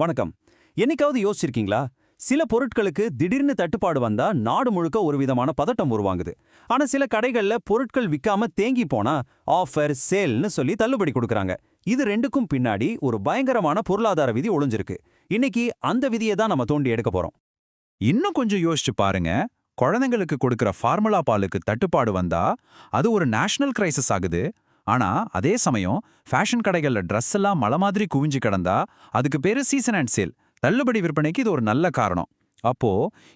வணக்கம். என்னைக்காவது யோசிச்சிருக்கீங்களா? சில பொருட்களுக்கு திடீர்னு தட்டுப்பாடு வந்தா நாடு முழுக்க ஒரு விதமான பதட்டம் உருவாங்குது ஆனா சில கடைகள்ல பொருட்கள் விக்காம தேங்கி போனா ஆஃபர் சேல்னு சொல்லி தள்ளுபடி கொடுக்குறாங்க. இது ரெண்டுக்கும் பின்னாடி ஒரு பயங்கரமான பொருளாதார விதி ஒளிஞ்சிருக்கு. இன்னைக்கு அந்த விதியை தான் நம்ம தோண்டி எடுக்க போறோம். இன்னும் கொஞ்சம் யோசிச்சு பாருங்க. குழந்தைங்களுக்கு கொடுக்குற ஃபார்முலா பாலுக்கு தட்டுப்பாடு வந்தா அது ஒரு நேஷனல் கிரைசிஸ் ஆகுது. ஆனா அதே சமயம் ஃபேஷன் கடைகள்ல ட்ரெஸ் எல்லாம் மலை மாதிரி குவிஞ்சு கிடந்தா அதுக்கு பேரு சீசன் அண்ட் சேல் தள்ளுபடி விற்பனைக்கு இது ஒரு நல்ல காரணம். அப்போ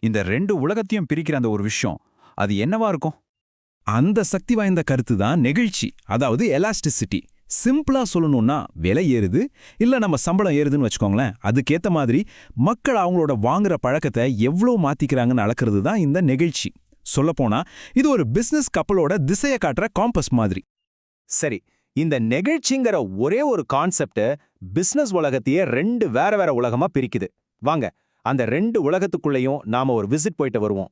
இந்த ரெண்டு உலகத்தையும் பிரிக்கிற அந்த ஒரு விஷயம் அது என்னவா இருக்கும்? அந்த சக்தி வாய்ந்த கருத்து தான் நெகிழ்ச்சி அதாவது எலாஸ்டிசிட்டி சிம்பிளா சொல்லணும்னா விலை ஏறுது இல்ல நம்ம சம்பளம் ஏறுதுன்னு வச்சுக்கோங்களேன். அதுக்கேத்த மாதிரி மக்கள் அவங்களோட வாங்குற பழக்கத்தை எவ்வளோ மாத்திக்கிறாங்கன்னு அளக்கிறது தான் இந்த நெகிழ்ச்சி. சொல்லப்போனா இது ஒரு பிசினஸ் கப்பலோட திசையை காட்டுற காம்பஸ் மாதிரி. சரி இந்த நெகிழ்ச்சிங்கிற ஒரே ஒரு கான்செப்ட் பிசினஸ் உலகத்தையே ரெண்டு வேற வேற உலகமா பிரிக்குது. வாங்க அந்த ரெண்டு உலகத்துக்குள்ளேயும் நாம ஒரு விசிட் போயிட்டு வருவோம்.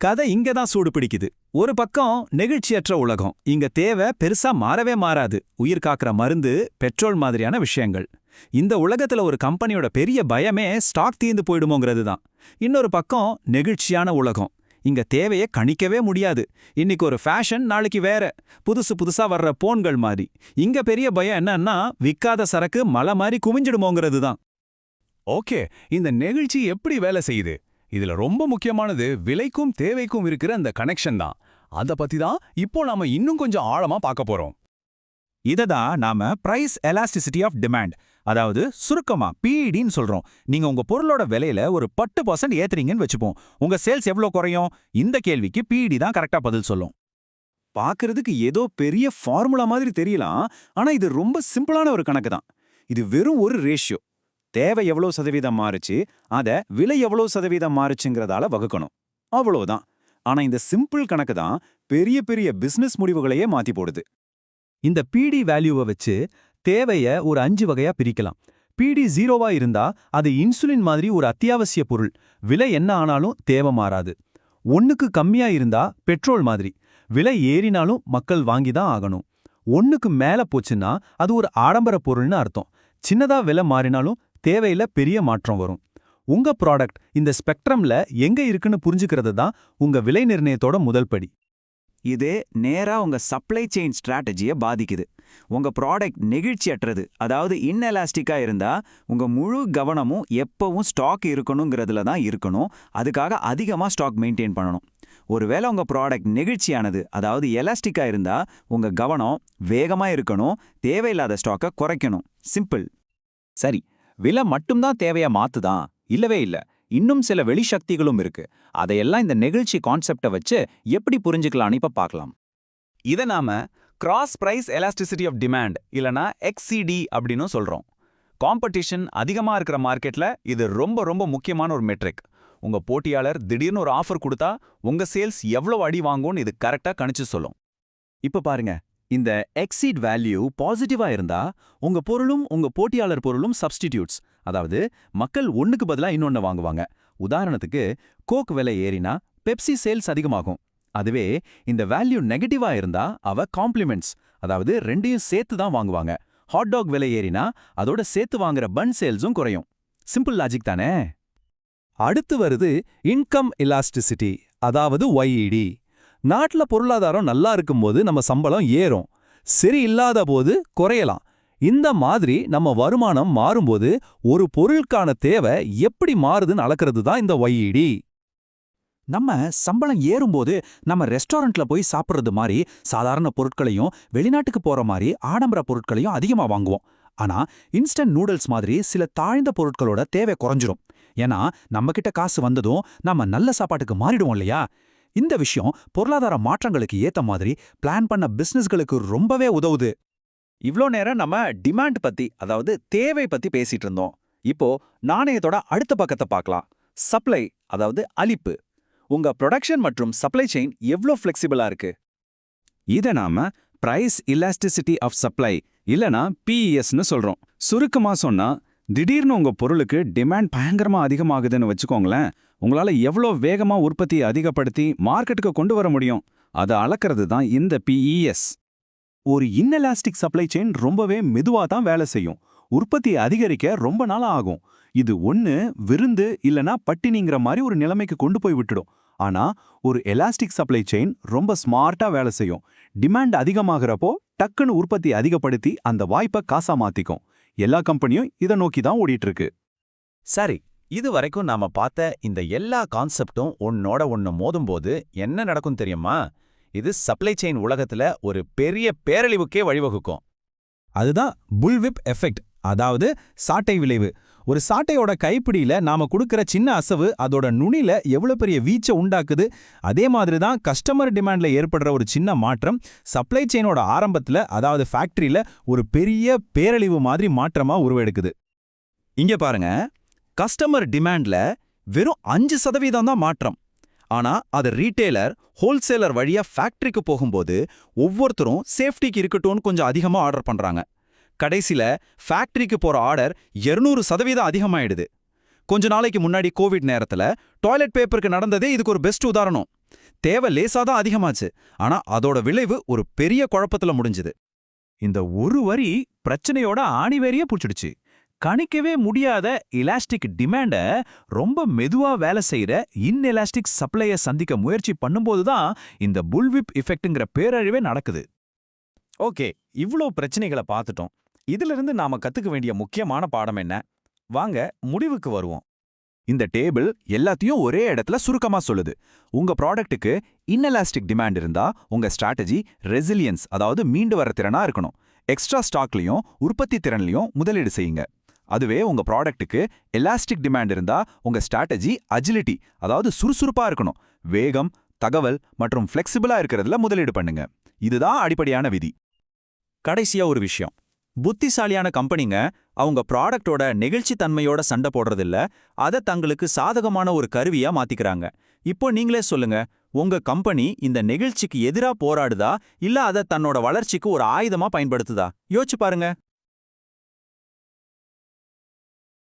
கதை இங்க தான் சூடு பிடிக்குது. ஒரு பக்கம் நெகிழ்ச்சியற்ற உலகம் இங்க தேவை பெருசா மாறவே மாறாது உயிர் காக்கிற மருந்து பெட்ரோல் மாதிரியான விஷயங்கள். இந்த உலகத்துல ஒரு கம்பெனியோட பெரிய பயமே ஸ்டாக் தீர்ந்து போயிடுமோங்கிறது தான். இன்னொரு பக்கம் நெகிழ்ச்சியான உலகம் இங்க தேவையை கணிக்கவே முடியாது. இன்னைக்கு ஒரு ஃபேஷன் நாளைக்கு வேற. புதுசு புதுசா வர்ற போன்கள் மாதிரி. இங்க பெரிய பயம் என்னன்னா விக்காத சரக்கு மலை மாதிரி குவிஞ்சிடுமோங்கிறது தான் ஓகே இந்த நெகிழ்ச்சி எப்படி வேலை செய்யுது? இதுல ரொம்ப முக்கியமானது விலைக்கும் தேவைக்கும் இருக்கிற அந்த கனெக்ஷன் தான். அத பத்தி தான் இப்போ நாம இன்னும் கொஞ்சம் ஆழமா பார்க்க போறோம். இதை தான் நாம பிரைஸ் எலாஸ்டிசிட்டி ஆஃப் டிமாண்ட் அதாவது சுருக்கமா பிஇடின்னு சொல்றோம். நீங்க உங்க பொருளோட விலையில ஒரு பத்து பர்சன்ட் ஏத்துறீங்கன்னு வச்சுப்போம். உங்க சேல்ஸ் எவ்வளோ குறையும்? இந்த கேள்விக்கு பிஇடி தான் கரெக்டா பதில் சொல்லும். பார்க்கறதுக்கு ஏதோ பெரிய ஃபார்முலா மாதிரி தெரியலாம் ஆனா இது ரொம்ப சிம்பிளான ஒரு கணக்கு தான். இது வெறும் ஒரு ரேஷியோ தேவை எவ்வளவு சதவீதம் மாறுச்சு அத விலை எவ்வளவு சதவீதம் மாறுச்சுங்கிறதால வகுக்கணும். அவ்வளவுதான். ஆனா இந்த சிம்பிள் கணக்கு தான் பெரிய பெரிய பிசினஸ் முடிவுகளையே மாத்தி போடுது. இந்த பிடி வேல்யூவை வச்சு தேவைய ஒரு அஞ்சு வகையா பிரிக்கலாம். பிடி ஜீரோவா இருந்தா அது இன்சுலின் மாதிரி ஒரு அத்தியாவசிய பொருள். விலை என்ன ஆனாலும் தேவை மாறாது. ஒன்னுக்கு கம்மியா இருந்தா பெட்ரோல் மாதிரி. விலை ஏறினாலும் மக்கள் வாங்கி தான் ஆகணும். ஒன்னுக்கு மேல போச்சுன்னா அது ஒரு ஆடம்பர பொருள்னு அர்த்தம். சின்னதா விலை மாறினாலும் தேவையில பெரிய மாற்றம் வரும். உங்க ப்ராடக்ட் இந்த ஸ்பெக்ட்ரம்ல எங்க இருக்குன்னு புரிஞ்சுக்கிறது தான் உங்க விலை நிர்ணயத்தோட முதல் படி. இது நேரா உங்க சப்ளை செயின் ஸ்ட்ராட்டஜியை பாதிக்குது. உங்க ப்ராடக்ட் நெகிழ்ச்சியற்றது. அதாவது இன்எலாஸ்டிக்கா இருந்தா உங்க முழு கவனமும் எப்பவும் ஸ்டாக் இருக்கணுங்கிறதுல தான் இருக்கணும். அதுக்காக அதிகமா ஸ்டாக் மெயின்டைன் பண்ணணும். ஒருவேளை உங்க ப்ராடக்ட் நெகிழ்ச்சியானது அதாவது எலாஸ்டிக்கா இருந்தா உங்க கவனம் வேகமா இருக்கணும் தேவையில்லாத ஸ்டாக்கை குறைக்கணும். சிம்பிள் சரி. விலை மட்டும்தான் தேவையா மாத்துதான் இல்லவே இல்ல. இன்னும் சில வெளிசக்திகளும் இருக்கு. அதையெல்லாம் இந்த நெகிழ்ச்சி கான்செப்டை வச்சு எப்படி புரிஞ்சுக்கலான்னு இப்ப பார்க்கலாம். இதை நாம cross price elasticity of demand இல்லனா எக்ஸிடி அப்படின்னு சொல்றோம். காம்படிஷன் அதிகமா இருக்கிற மார்க்கெட்ல இது ரொம்ப ரொம்ப முக்கியமான ஒரு மெட்ரிக் உங்க போட்டியாளர் திடீர்னு ஒரு ஆஃபர் கொடுத்தா உங்க சேல்ஸ் எவ்வளவு அடி வாங்கும்னு இது கரெக்டா கணிச்சு சொல்லும். இப்ப பாருங்க இந்த எக்ஸீட் வேல்யூ பாசிட்டிவா இருந்தா உங்க பொருளும் உங்க போட்டியாளர் பொருளும் சப்ஸ்டிடியூட்ஸ் அதாவது மக்கள் ஒண்ணுக்கு பதிலா இன்னொன்னு வாங்குவாங்க. உதாரணத்துக்கு கோக் விலை ஏறினா பெப்சி சேல்ஸ் அதிகமாகும். அதுவே இந்த வேல்யூ நெகட்டிவா இருந்தா அவ காம்ப்ளிமெண்ட்ஸ் அதாவது ரெண்டையும் சேர்த்து தான் வாங்குவாங்க. ஹாட் டாக் விலை ஏறினா அதோட சேர்த்து வாங்குற பன் சேல்ஸும் குறையும். சிம்பிள் லாஜிக் தானே? அடுத்து வருது இன்கம் இலாஸ்டிசிட்டி அதாவது ஒய்இடி நாட்டுல பொருளாதாரம் நல்லா இருக்கும்போது நம்ம சம்பளம் ஏறும். சரி இல்லாத போது குறையலாம். இந்த மாதிரி நம்ம வருமானம் மாறும்போது ஒரு பொருளுக்கான தேவை எப்படி மாறுதுன்னு அளக்கிறது தான் இந்த ஒய்இடி நம்ம சம்பளம் ஏறும்போது நம்ம ரெஸ்டாரண்ட்ல போய் சாப்பிட்றது மாதிரி சாதாரண பொருட்களையும் வெளிநாட்டுக்கு போற மாதிரி ஆடம்பர பொருட்களையும் அதிகமா வாங்குவோம். ஆனா இன்ஸ்டன்ட் நூடுல்ஸ் மாதிரி சில தாழ்ந்த பொருட்களோட தேவை குறைஞ்சிரும். ஏன்னா நம்ம கிட்ட காசு வந்ததும் நம்ம நல்ல சாப்பாட்டுக்கு மாறிடுவோம் இல்லையா? இந்த விஷயம் பொருளாதார மாற்றங்களுக்கு ஏத்த மாதிரி பிளான் பண்ண பிசினஸ்களுக்கு ரொம்பவே உதவுது. இவ்ளோ நேரம் நம்ம டிமாண்ட் பத்தி அதாவது தேவை பத்தி பேசிட்டு இருந்தோம். இப்போ நாணயத்தோட அடுத்த பக்கத்தை பார்க்கலாம். சப்ளை அதாவது அளிப்பு உங்க ப்ரொடக்ஷன் மற்றும் சப்ளை செயின் எவ்ளோ ஃப்ளெக்சிபிளா இருக்கு? இதை நாம பிரைஸ் இலாஸ்டிசிட்டி ஆஃப் சப்ளை இல்லனா பிஇஎஸ்னு சொல்றோம். சுருக்கமா சொன்னா திடீர்னு உங்க பொருளுக்கு டிமாண்ட் பயங்கரமா அதிகமாகுதுன்னு வச்சுக்கோங்களேன் உங்களால எவ்வளோ வேகமா உற்பத்தியை அதிகப்படுத்தி மார்க்கெட்டுக்கு கொண்டு வர முடியும்? அதை அளக்கிறது தான் இந்த பிஇஎஸ் ஒரு இன்னலாஸ்டிக் சப்ளை செயின் ரொம்பவே மெதுவா தான் வேலை செய்யும். உற்பத்தி அதிகரிக்க ரொம்ப நாள் ஆகும். இது ஒன்று விருந்து இல்லனா பட்டினிங்கிற மாதிரி ஒரு நிலைமைக்கு கொண்டு போய் விட்டுடும். ஆனா ஒரு எலாஸ்டிக் சப்ளை செயின் ரொம்ப ஸ்மார்ட்டா வேலை செய்யும். டிமாண்ட் அதிகமாகறப்போ டக்குன்னு உற்பத்தி அதிகப்படுத்தி அந்த வாய்ப்பை காசா மாத்திக்கும். எல்லா கம்பெனியும் இதை நோக்கி தான் ஓடிட்டு இருக்கு சரி இது வரைக்கும் நாம பார்த்த இந்த எல்லா கான்செப்டும் ஒன்னோட ஒன்னு மோதும்போது என்ன நடக்கும் தெரியுமா? இது சப்ளை செயின் உலகத்துல ஒரு பெரிய பேரழிவுக்கே வழிவகுக்கும். அதுதான் புல்விப் எஃபெக்ட் அதாவது சாட்டை விளைவு. ஒரு சாட்டையோட கைப்பிடியில நாம கொடுக்கிற சின்ன அசவு அதோட நுனில எவ்வளவு பெரிய வீச்சை உண்டாக்குது? அதே மாதிரி தான் கஸ்டமர் டிமாண்ட்ல ஏற்படுற ஒரு சின்ன மாற்றம் சப்ளை செயினோட ஆரம்பத்துல அதாவது ஃபேக்டரியில ஒரு பெரிய பேரழிவு மாதிரி மாற்றமா உருவெடுக்குது. இங்க பாருங்க கஸ்டமர் டிமாண்ட்ல வெறும் அஞ்சு சதவீதம் தான் மாற்றம். ஆனா அது ரீட்டெய்லர் ஹோல்சேலர் வழியா ஃபேக்டரிக்கு போகும்போது ஒவ்வொருத்தரும் சேஃப்டிக்கு இருக்கட்டும்னு கொஞ்சம் அதிகமா ஆர்டர் பண்றாங்க. கடைசில ஃபேக்டரிக்கு போற ஆர்டர் 200% சதவீதம் அதிகமாயிடுது. கொஞ்ச நாளைக்கு முன்னாடி கோவிட் நேரத்துல டாய்லெட் பேப்பருக்கு நடந்ததே இதுக்கு ஒரு பெஸ்ட் உதாரணம். தேவை லேசா தான் அதிகமாச்சு. ஆனா அதோட விளைவு ஒரு பெரிய குழப்பத்துல முடிஞ்சுது. இந்த ஒரு வரி பிரச்சனையோட ஆணிவேரிய பிடிச்சிடுச்சு. கணிக்கவே முடியாத இலாஸ்டிக் டிமாண்டை ரொம்ப மெதுவா வேலை செய்யற இன்எலாஸ்டிக் சப்ளைய சந்திக்க முயற்சி பண்ணும்போது தான் இந்த புல்விப் எஃபெக்ட்ங்கிற பேரழிவே நடக்குது. ஓகே இவ்ளோ பிரச்சனைகளை பார்த்துட்டோம். இதிலிருந்து நாம கத்துக்க வேண்டிய முக்கியமான பாடம் என்ன? வாங்க முடிவுக்கு வருவோம். இந்த டேபிள் எல்லாத்தையும் ஒரே இடத்துல சுருக்கமா சொல்லுது. உங்க ப்ராடக்ட்டுக்கு இன்னலாஸ்டிக் டிமாண்ட் இருந்தா உங்க ஸ்ட்ராட்டஜி ரெசிலியன்ஸ் அதாவது மீண்டு வர திறனா இருக்கணும். எக்ஸ்ட்ரா ஸ்டாக்லயும் உற்பத்தி திறன்லயும் முதலீடு செய்யுங்க. அதுவே உங்க ப்ராடக்ட்டுக்கு எலாஸ்டிக் டிமாண்ட் இருந்தா உங்க ஸ்ட்ராட்டஜி அஜிலிட்டி அதாவது சுறுசுறுப்பா இருக்கணும். வேகம் தகவல் மற்றும் ஃப்ளெக்சிபிளா இருக்கிறதுல முதலீடு பண்ணுங்க. இதுதான் அடிப்படையான விதி. கடைசியா ஒரு விஷயம். புத்திசாலியான கம்பெனிங்க அவங்க ப்ராடக்டோட நெகிழ்ச்சி தன்மையோட சண்டை போடுறதில்ல அதை தங்களுக்கு சாதகமான ஒரு கருவியா மாத்திக்கிறாங்க. இப்போ நீங்களே சொல்லுங்க உங்க கம்பெனி இந்த நெகிழ்ச்சிக்கு எதிரா போராடுதா இல்ல அதை தன்னோட வளர்ச்சிக்கு ஒரு ஆயுதமா பயன்படுத்துதா? யோசிச்சு பாருங்க.